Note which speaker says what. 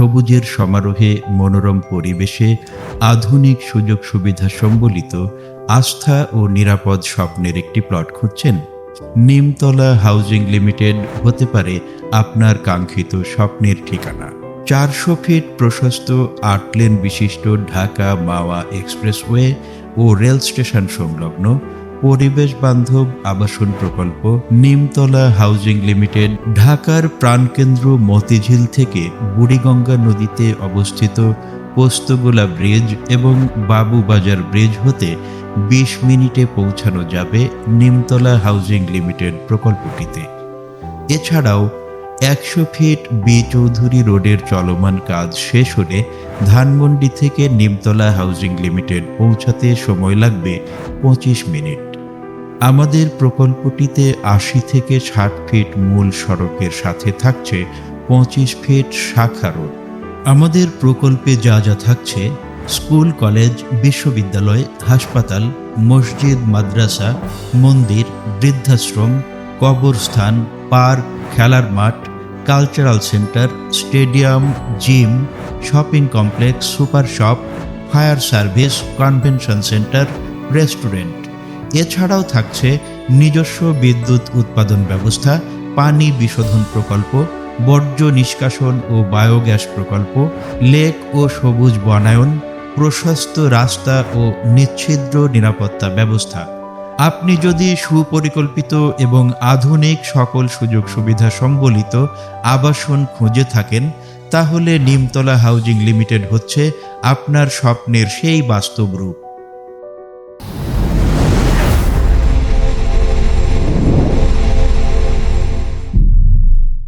Speaker 1: সবুজের সমারোহে মনোরম পরিবেশে আধুনিক সুযোগ সুবিধা সম্বলিত আস্থা ও নিরাপদ স্বপ্নের একটি প্লট খুঁজছেন। নিমতলা হাউজিং লিমিটেড হতে পারে আপনার কাঙ্ক্ষিত স্বপ্নের ঠিকানা। চারশো ফিট প্রশস্ত আট লেন বিশিষ্ট ঢাকা মাওয়া এক্সপ্রেসওয়ে ও রেল স্টেশন সংলগ্ন পরিবেশ বান্ধব আবাসন প্রকল্প নিমতলা হাউজিং লিমিটেড, ঢাকার প্রাণকেন্দ্র মতিঝিল থেকে বুড়িগঙ্গা নদীতে অবস্থিত পোস্তগোলা ব্রিজ এবং বাবুবাজার ব্রিজ হতে বিশ মিনিটে পৌঁছানো যাবে নিমতলা হাউজিং লিমিটেড প্রকল্পটিতে। এছাড়াও একশো ফিট বি চৌধুরী রোডের চলমান কাজ শেষ হলে ধানমন্ডি থেকে নিমতলা হাউজিং লিমিটেড পৌঁছাতে সময় লাগবে পঁচিশ মিনিট। আমাদের প্রকল্পটিতে আশি থেকে ষাট ফিট মূল সড়কের সাথে থাকছে পঁচিশ ফিট শাখা রোড। আমাদের প্রকল্পে যা যা থাকছে, স্কুল, কলেজ, বিশ্ববিদ্যালয়, হাসপাতাল, মসজিদ, মাদ্রাসা, মন্দির, বৃদ্ধাশ্রম, কবরস্থান, পার্ক, খেলার মাঠ, cultural centre, stadium, gym, shopping complex, super shop, fire service, convention centre, restaurant. এছাড়াও থাকছে নিজস্ব বিদ্যুৎ উৎপাদন ব্যবস্থা, পানি বিশোধন প্রকল্প, বর্জ্য নিষ্কাশন ও বায়োগ্যাস প্রকল্প, লেক ও সবুজ বনায়ন, প্রশস্ত রাস্তা ও নিচ্ছিদ্র নিরাপত্তা ব্যবস্থা। আপনি যদি সুপরিকল্পিত এবং আধুনিক সকল সুযোগ সুবিধা সম্বলিত আবাসন খুঁজে থাকেন, তাহলে নিমতলা হাউজিং লিমিটেড হচ্ছে আপনার স্বপ্নের সেই বাস্তব রূপ।